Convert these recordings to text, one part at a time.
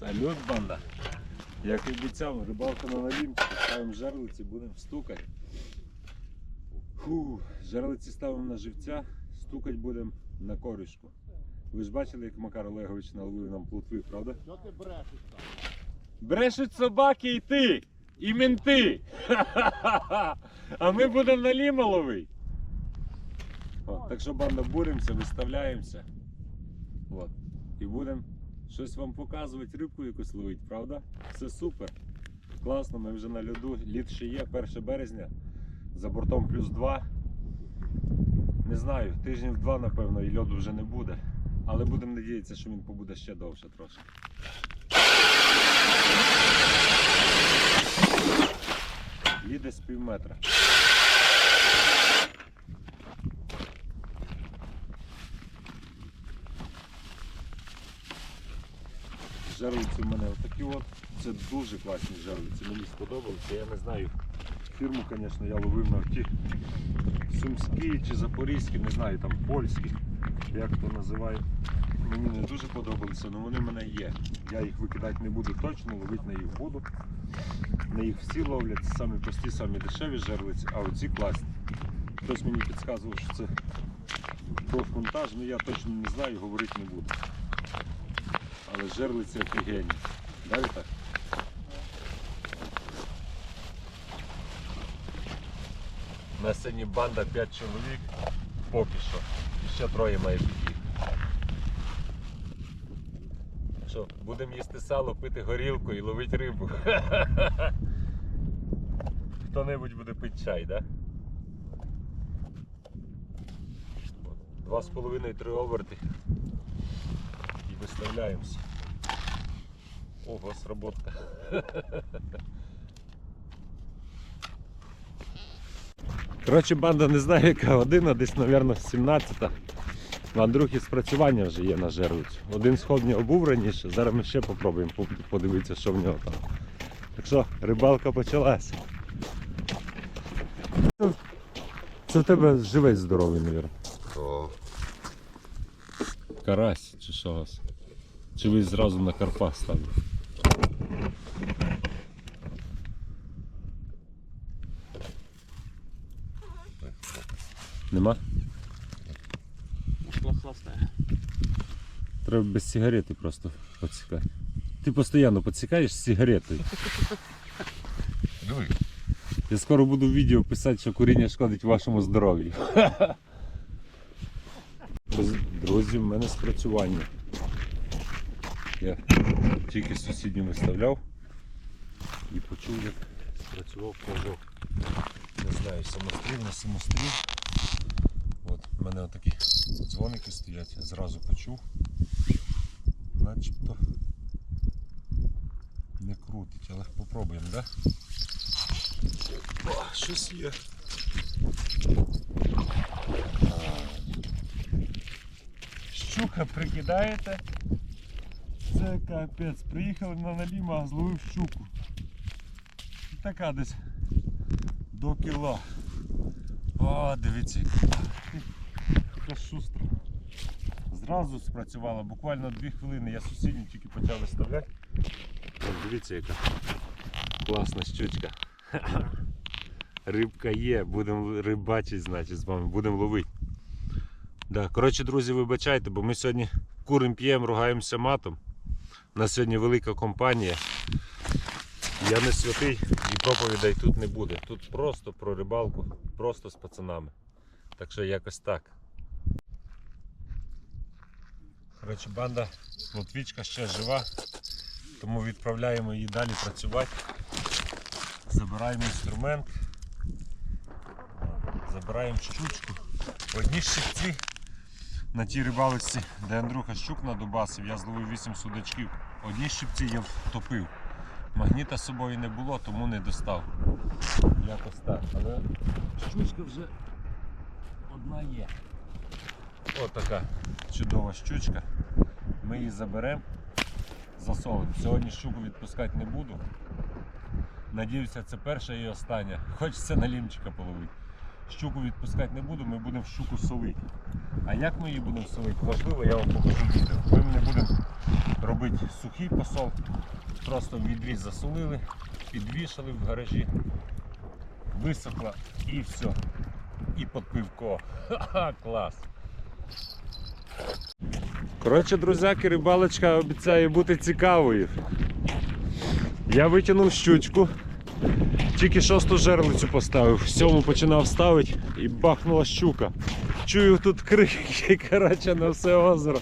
Салют, банда. Як і обіцяв, рибалка на налімці, ставимо жерлиці, будемо стукати. Фу, жерлиці ставимо на живця, стукати будемо на корішку. Ви ж бачили, як Макар Олегович наловив нам плотви, правда? Що ти брешеш там? Брешуть собаки і ти, і менти. А ми будемо на ліма ловити. Так що банда буремося, виставляємося. От. І будемо щось вам показувати, рибку якусь ловити, правда? Все супер. Класно, ми вже на льоду. Лід ще є, 1 березня. За бортом плюс 2. Не знаю, тижнів два, напевно, і льоду вже не буде. Але будемо надіятися, що він побуде ще довше трошки. Ліде з пів метра. Жерлиці в мене отакі от. Це дуже класні жерлиці. Мені сподобалися. Я не знаю. Фірму, звісно, я ловив на ті сумські чи запорізькі, не знаю, там польські, як то називає. Мені не дуже подобалися, але вони в мене є. Я їх викидати не буду точно, ловити на їх буду. На їх всі ловлять, самі прості, самі дешеві жерлиці, а оці класні. Хтось мені підказував, що це профмонтаж, ну я точно не знаю, говорити не буду. Але офігенні. Да, Вітак? На сцені банда 5 чоловік поки що. І ще троє має під'їхати. Що, будемо їсти сало, пити горілку і ловити рибу. Хто-небудь буде пити чай, так? Да? Два з половиною три оберти. І виставляємося. Ого, сработка. Коротше, банда не знаю, яка година, десь, мабуть, 17-та. В Андрухі спрацювання вже є на. Один сход в нього був раніше, зараз ми ще попробуємо подивитися, що в нього там. Так що, рибалка почалася. Це- в тебе живець здоровий, мабуть. Карась чи що? вас? Чи ви зразу на карпа ставили? Нема? Треба без сигарети просто підсікати. Ти постійно підсікаєш з сигаретою. Я скоро буду в відео писати, що куріння шкодить вашому здоров'ю. Друзі, в мене спрацювання. Я тільки сусідню виставляв і почув, як спрацював плавок. Не знаю, самостріл, не самостріл. От, в мене отакі дзвоники стоять, зразу почув. Начебто не крутить, але попробуємо. Да? О, щось є. Щука прикидаєте? Це капець. Приїхали на наліма, зловив щуку. Така десь до кіла. О, дивіться, шустра. Зразу спрацювала, буквально 2 хвилини. Я сусідню тільки почав виставляти. Дивіться, яка класна щучка. Рибка є, будемо рибачити, значить, з вами, будемо ловити. Да. Коротше, друзі, вибачайте, бо ми сьогодні курим п'ємо, ругаємося матом. У нас сьогодні велика компанія. Я не святий і проповідей тут не буде. Тут просто про рибалку, просто з пацанами. Так що якось так. Коротше, банда Лотвічка ще жива, тому відправляємо її далі працювати. Забираємо інструмент, забираємо щучку. Одні щипці на тій рибалиці, де Андрюха щук надубасив, я зловив 8 судачків. Одні щипці я втопив. Магніта з собою не було, тому не достав. Якось так. Але щучка вже одна є. Ось така чудова щучка. Ми її заберемо, засолимо. Сьогодні щуку відпускати не буду. Надіюся, це перша і остання. Хочеться на лімчика половити. Щуку відпускати не буду, ми будемо щуку солити. А як ми її будемо солити? Можливо, я вам покажу відео. Ми не будемо робити сухий посол. Просто відріз засолили, підвішали в гаражі, висохло і все. І під пивко. Ха-ха, клас. Коротше, друзяки, рибалочка обіцяє бути цікавою. Я витягнув щучку. Тільки шосту жерлицю поставив, сьому починав ставити і бахнула щука. Чую тут крики, коротше, на все озеро.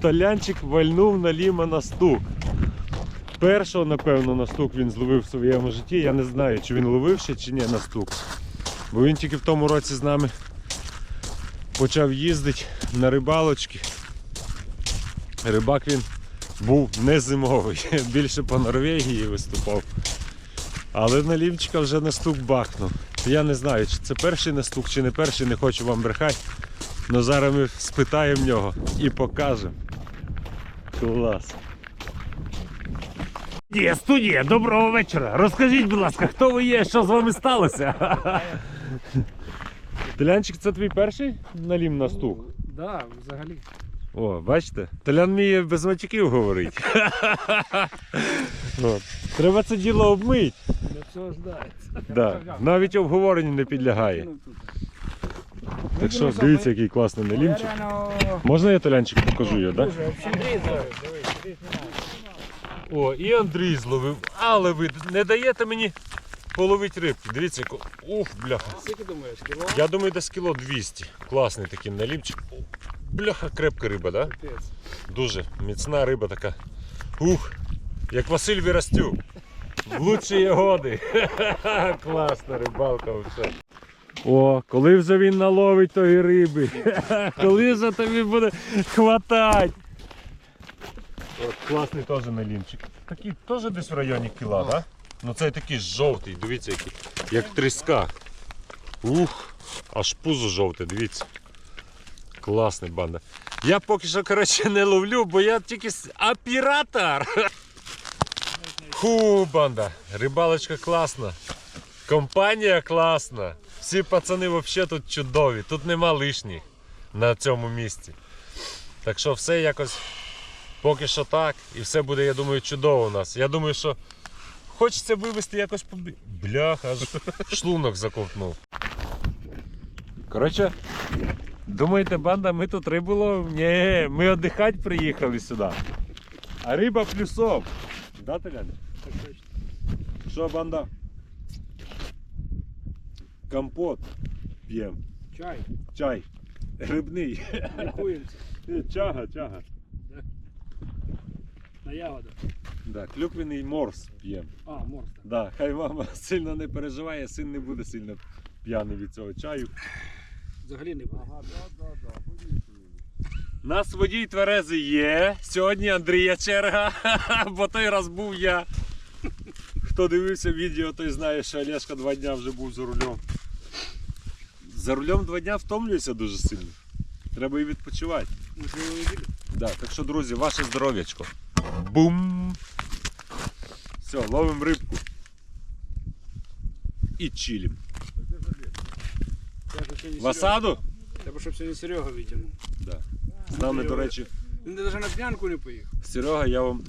Толянчик вальнув на ліма на стук. Першого, напевно, на стук він зловив в своєму житті. Я не знаю, чи він ловив ще, чи ні на стук. Бо він тільки в тому році з нами почав їздити на рибалочки. Рибак він був не зимовий, більше по Норвегії виступав. Але на лівчика вже на стук бахнув. Я не знаю, чи це перший настук, чи не перший, не хочу вам брехати. Але зараз ми спитаємо нього і покажемо. Клас. Є, студія, доброго вечора. Розкажіть, будь ласка, хто ви є, що з вами сталося? Телянчик, це твій перший налім на стук? Да, взагалі. О, бачите? Толян вміє без матюків говорити. От. Треба це діло обмить. Для цього ждається. Да. Навіть обговоренню не підлягає. Ну. Так що дивіться, який класний налімчик. Можна я Толянчик покажу його, так? О, і Андрій зловив. Але ви не даєте мені половити рибки. Дивіться, яко- ух, бляха. Скільки думаєш, кіло? Я думаю, десь кіло 200. Класний такий налімчик. Бляха, крепка риба, да? Дуже міцна риба така. Ух, як Василь Вірастюк. Лучші годи. Класна рибалка все. О, коли вже він наловить тої риби. коли вже тобі буде хватать. От, класний теж налімчик. Такий теж десь в районі кіла, так? Ну цей такий жовтий, дивіться який. Як тріска. Ух, аж пузо жовте, дивіться. Класний банда. Я поки що коротше, не ловлю, бо я тільки оператор. Ху, банда. Рибалочка класна. Компанія класна. Всі пацани взагалі тут чудові. Тут нема лишніх на цьому місці. Так що все якось поки що так. І все буде, я думаю, чудово у нас. Я думаю, що хочеться вивезти якось по. Бляха, аж шлунок заковтнув. Коротше, Думаєте, банда, ми тут рибу ловимо? Ні, ми віддихати приїхали сюди. А риба плюсом. Да, Толяне? Що, банда? Компот п'ємо. Чай. Чай. Грибний. Лікуємося. Чага, чага. На ягоду. Да, клюквяний морс п'ємо. А, морс. так. Да, хай мама сильно не переживає, син не буде сильно п'яний від цього чаю. Взагалі не буде. Нас водій тверезий є. Сьогодні Андрія черга, бо той раз був я. Хто дивився відео, той знає, що Олешка два дня вже був за рулем. За рулем два дня втомлюється дуже сильно. Треба і відпочивати. Да, так що, друзі, ваше здоров'ячко. Бум! Все, ловимо рибку. І сьогодні В осаду? Треба, щоб сьогодні Серега витягнув. Да. З нами, до речі, Він навіть на п'янку не поїхав. Серега, я вам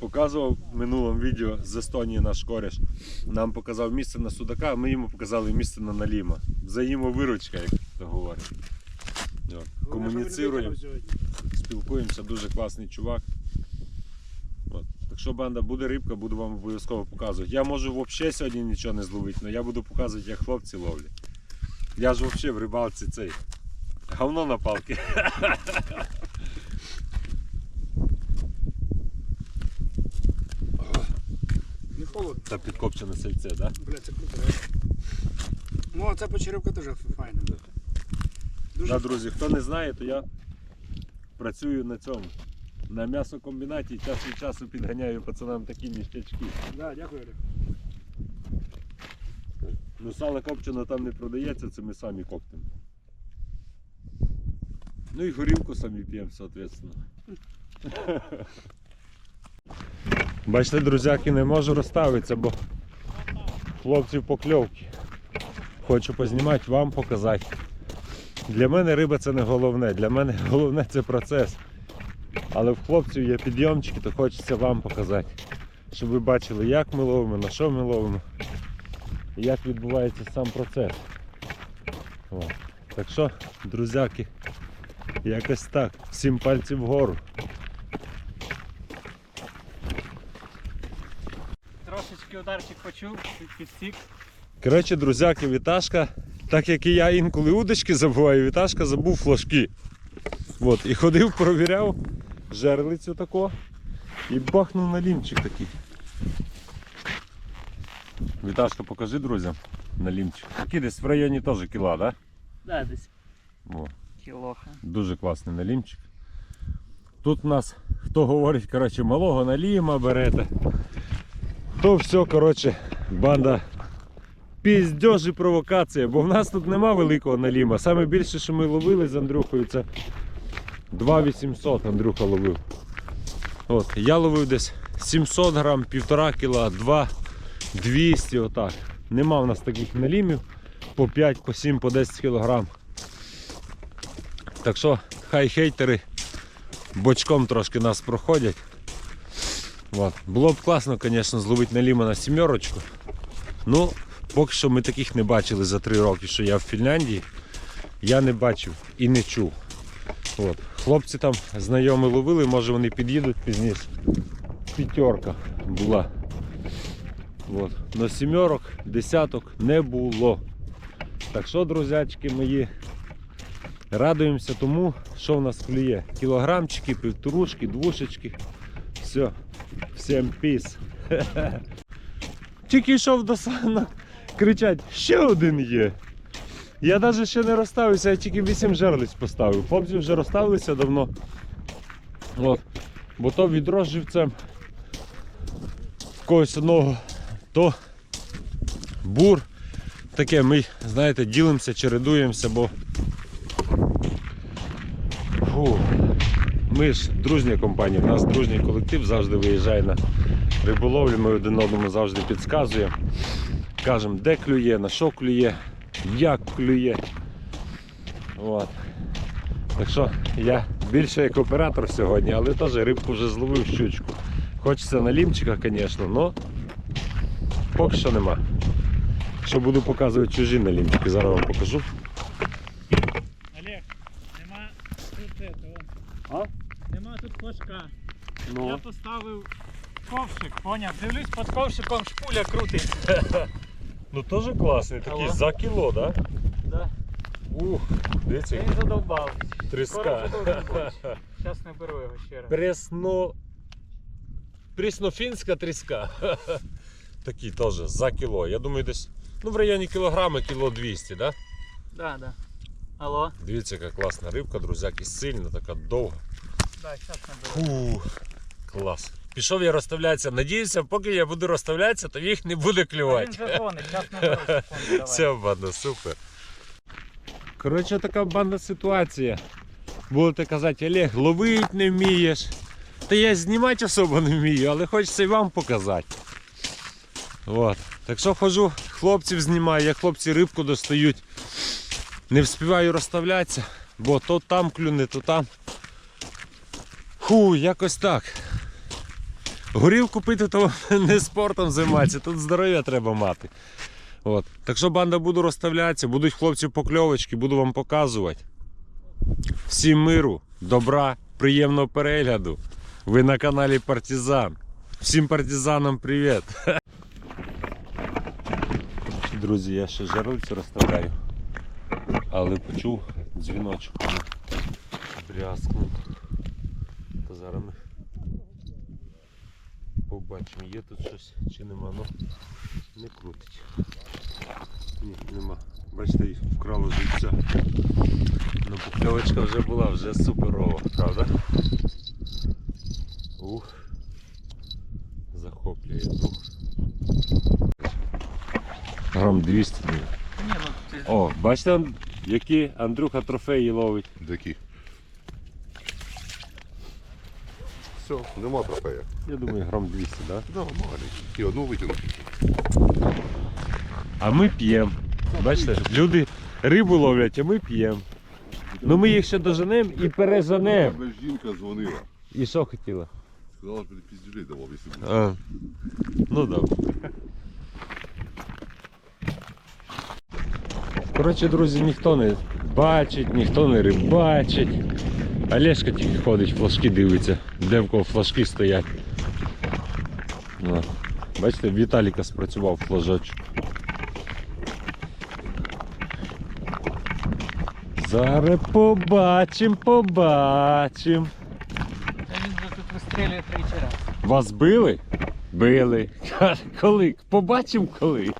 показував в минулому відео з Естонії наш кореш. Нам показав місце на Судака, а ми йому показали місце на Наліма. Взаємовиручка, як то він Комуніцируємо, спілкуємося, дуже класний чувак. От. Так що банда буде рибка, буду вам обов'язково показувати. Я можу взагалі сьогодні нічого не зловити, але я буду показувати, як хлопці ловлять. Я ж взагалі в рибалці цей. Говно на палки. Не холодно. Та підкопчене сельце, так? Да? Бля, це круто. реально. Ну, а ця почеревка теж файна. Дуже Да, друзі, хто не знає, то я працюю на цьому. На м'ясокомбінаті час від часу підганяю пацанам такі ніштячки. Да, дякую, Олег. Ну сало копчено там не продається, це ми самі коптимо. Ну і горілку самі п'ємо, соответственно. Бачите, друзяки, не можу розставитися, бо хлопців покльовки. Хочу познімати, вам показати. Для мене риба це не головне. Для мене головне це процес. Але в хлопців є підйомчики, то хочеться вам показати. Щоб ви бачили, як ми ловимо, на що ми ловимо, і як відбувається сам процес. О. Так що, друзяки, якось так. Всім пальців вгору. Трошечки ударчик почув, підсік. Коротше, друзяки, Віташка, так як і я інколи удочки забуваю, Віташка забув флажки. От, і ходив, провіряв жерлицю тако і бахнув на лімчик такий. Віташка, покажи друзям на лімчик. Такий десь в районі теж кіла, так? Да, десь Да? О, кілоха. дуже класний налімчик. Тут у нас, хто говорить, коротше, малого наліма берете, то все, коротше, банда піздьож і провокація, бо в нас тут нема великого наліма. Саме більше, що ми ловили з Андрюхою, це 2800 Андрюха ловив. От, я ловив десь 700 грам, 1,5 кіла, 2, 200 отак. Нема в нас таких налімів по 5, по 7, по 10 кілограм. Так що хай хейтери бочком трошки нас проходять. От. Було б класно, звісно, зловити на сімерочку. Ну, поки що ми таких не бачили за три роки, що я в Фінляндії. Я не бачив і не чув. От. Хлопці там знайомі ловили, може вони під'їдуть пізніше. П'ятерка була. От. Но сімерок, десяток не було. Так що, друзячки мої, радуємося тому, що в нас клює. Кілограмчики, півторушки, двушечки. Все. Всім піс. Тільки йшов до санок, кричать, ще один є. Я навіть ще не розставився, я тільки 8 жерлиць поставив. Хлопці вже розставилися давно. От. Бо то відро живцем в когось одного, то бур. Таке ми, знаєте, ділимося, чередуємося, бо Фу. Ми ж дружня компанія, у нас дружній колектив завжди виїжджає на риболовлю, ми один одному завжди підказуємо. Кажемо, де клює, на що клює, як клює. От. Так що я більше як оператор сьогодні, але теж рибку вже зловив щучку. Хочеться на лімчика, звісно, але поки що нема. Що буду показувати чужі налімчики, зараз вам покажу. Олег, нема тут этого. А? Нема тут флажка. Я Ну, поставив ковшик, поняв? Дивлюсь під ковшиком шпуля крутить. ну теж класний, такий Ага. за кіло, да? Да. Ух, дивіться, Він задовбав. тріска. Зараз не беру його ще раз. Пресно... Преснофінська тріска. Такий теж за кіло. Я думаю, десь ну, в районі кілограма, кіло 200, да? Да, да. Алло? Дивіться, яка класна рибка, друзяки, сильна, така довга. Да, зараз не беру. Фух, клас. Пішов я розставлятися. Надіюся, поки я буду розставлятися, то їх не буде Він клювати. дзвонить, не. Все, банда, супер. Коротше, така банда ситуація. Будете казати, Олег, ловить не вмієш. Та я знімати особо не вмію, але хочеться і вам показати. От. Так що хожу, хлопців знімаю, як хлопці рибку достають. Не вспіваю розставлятися, бо то там клюне, то там. Фу, якось так. Горілку пити, то не спортом займатися, тут здоров'я треба мати. От. Так що банда буду розставлятися, будуть хлопці покльовочки, буду вам показувати. Всім миру, добра, приємного перегляду. Ви на каналі Партизан. Всім партизанам привіт! Друзі, я ще жарлицю розставляю. Але почув дзвіночок. Брязкнув. То зараз побачимо, є тут щось чи нема. Ну, не крутить. Ні, нема. Бачите, їх вкрало життя. Ну, покльовочка вже була, вже суперова, правда? Ух. Захоплює дух. Грам 200 днів. Ні, ну ти О, бачите, які Андрюха трофеї ловить. Які? Все, нема трофея. Я думаю, грам 200, так? Да? Да, маленький. І одну витягнув. А ми п'ємо. Бачите, люди рибу ловлять, а ми п'ємо. Ну ми їх ще доженемо і переженемо. Тебе жінка дзвонила. І що хотіла? Сказала, що піздюлей давав, якщо буде. А. Ну да. Коротше, друзі, ніхто не бачить, ніхто не рибачить. Олешка тільки ходить, флажки дивиться, де в кого флажки стоять. Бачите, Віталіка спрацював флажочок. Зараз побачим, побачим. Та Він вже тут вистрілює тричі раз. Вас били? Били. Коли? Побачимо коли.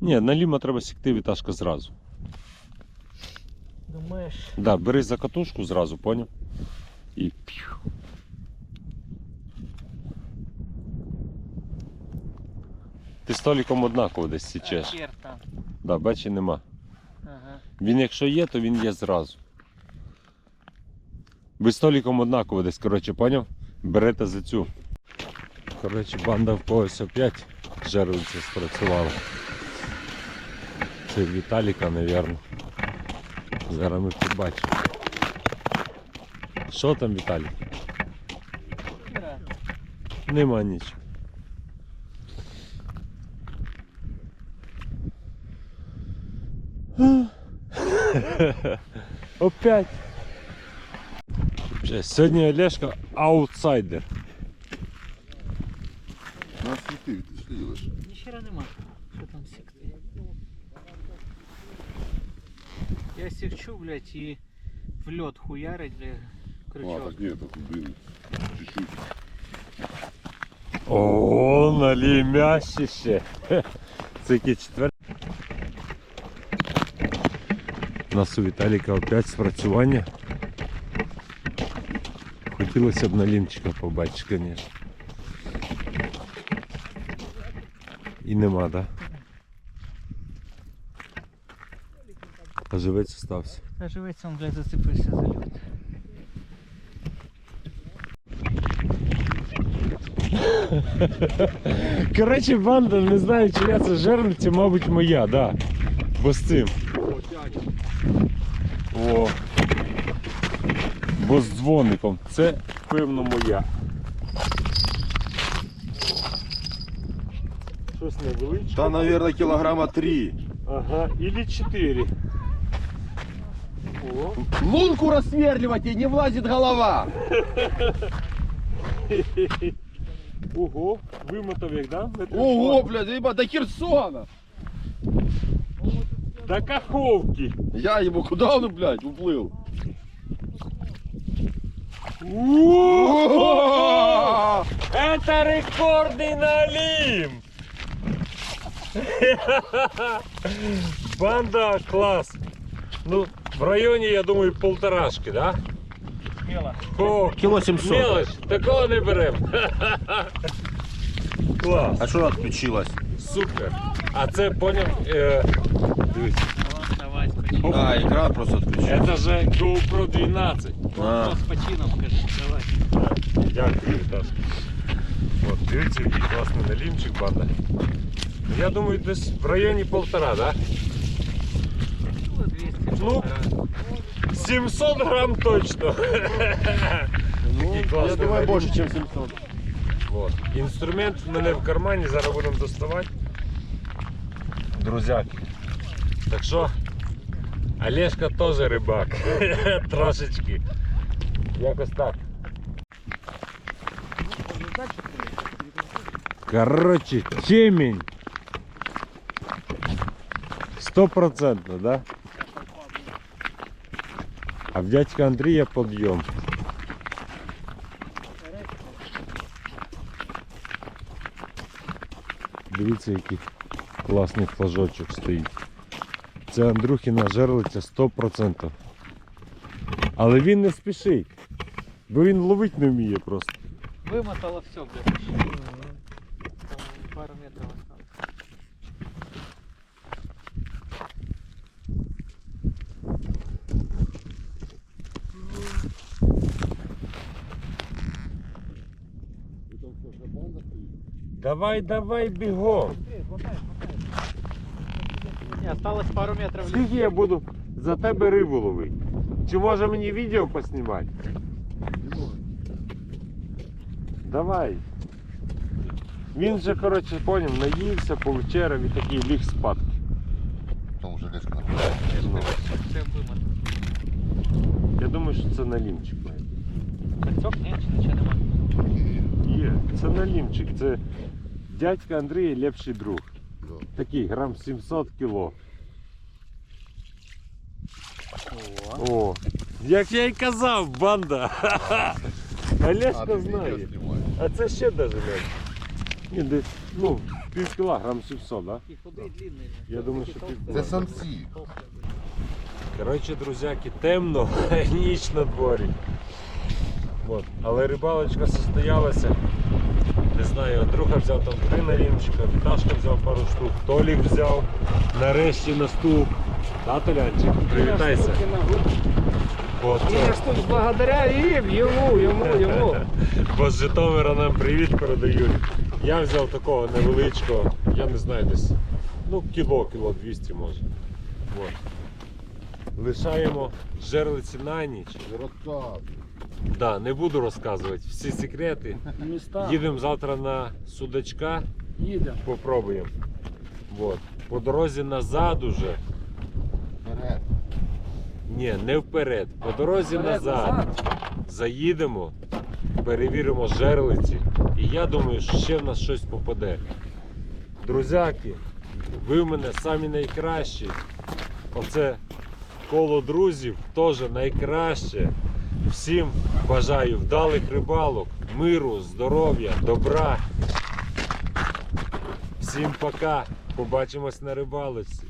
Ні, на ліма треба сікти віташка зразу. Да, бери за катушку зразу, поняв? І п'ю. Ти століком однаково десь січеш. Хер там. Да, бачи, нема. Ага. Він якщо є, то він є зразу. Ви століком однаково десь, коротше, поняв? Берете за цю. Коротше, банда в когось опять жерлиця спрацювала. Це Віталіка, мабуть. Зараз ми побачимо. Що там, Віталік? Хера. Нема нічого. Опять. Ще Сьогодні Олешка аутсайдер. На світи відійшли лише. Ніхера нема. Я сівчу, блядь, і в льот хуярить, бля, А, крючок. так ні, так блин. Чуть-чуть. О, налій м'ясіще. Це який четвер. У нас у Віталіка опять спрацювання. Хотілося б налімчика побачити, звісно. І нема, так? Да? А живець остався. Та живець он, блядь, зацепився за льот. Коротше, банда, не знаю, чия це жерлиця, мабуть, моя, да. Бо з цим. О. Бо з дзвоником. Це, певно, моя. Щось невеличке. Та, наверное, килограмма три. Ага, или 4. Лунку рассверливать и не влазит голова. Ого, вимотав як, да? Ого, блядь, ебать, до Херсона. До Каховки. Я ему куда он, блядь, уплыл? Это рекордный налим! Банда класс. Ну, в районе, я думаю, полторашки, да? Сміло. О, Кило 700. мелочь, такого не берем. Клас, А что отключилось? супер. А це поняв, е, дивись, Ладно, давай, з почином. А, экран просто отключился. це же GoPro 12. А. З почином, скажи, давай. Дякую, Вітас. От, дивіться, який класний налімчик банда. Ну, Я думаю, десь в районі полтора, да? Кіло 200. Ну, 700 грам точно. Такий Я класний думаю, больше, налімчик. чем 700. От. Інструмент в мене в кармані, зараз будемо доставати. Друзяки. Так що, Олешка теж рибак. Трошечки. Якось так. Короче, темень. Стопроцентно, да? А в дядька Андрія подйом. Дивіться, який класний флажочок стоїть. Це Андрюхіна жерлиця 100%. Але він не спішить. Бо він ловить не вміє просто. Вимотало все, блядь. Пару метрів осталось. Давай, давай, бігом. Не, осталось пару метров. Скільки я буду за тебе рибу ловити? Чи може мені відео поснімати? Давай. Він же, коротше, поняв, наївся, повечеряв і такий ліг спадки. Там на Ну, Це вимат. я думаю, що це налімчик. має. Кольцок? Ні, чи нічого немає. Є, це налімчик, це дядька Андрія лепший друг. Да. Такий грам 700 кіло. О. О, як я й казав, банда. Олешка знає. А це ще даже менше. Ні, десь, ну, пів кіла, грам 700, да? І длинний. Я думаю, що пів Це самці. Коротше, друзяки, темно, ніч на дворі. От. Але рибалочка состоялася. Не знаю, Андрюха взяв там три налімчика, Віташка взяв пару штук, Толік взяв нарешті на стук. Да, Толянчик? Привітайся. От, І я ж тут благодаря їм, йому, йому, йому. Бо з Житомира нам привіт передають. Я взяв такого невеличкого, я не знаю десь. Ну, кіло, кіло 200 може. От. Лишаємо жерлиці на ніч. Да, не буду розказувати всі секрети. Міста. Їдемо завтра на судачка, Їдемо. попробуємо. Вот. По дорозі назад уже. Вперед. Ні, не вперед. По дорозі Вперед, назад. Заїдемо, перевіримо жерлиці. І я думаю, що ще в нас щось попаде. Друзяки, ви в мене самі найкращі. Оце коло друзів теж найкраще. Всім бажаю вдалих рибалок, миру, здоров'я, добра. Всім пока. Побачимось на рибалочці.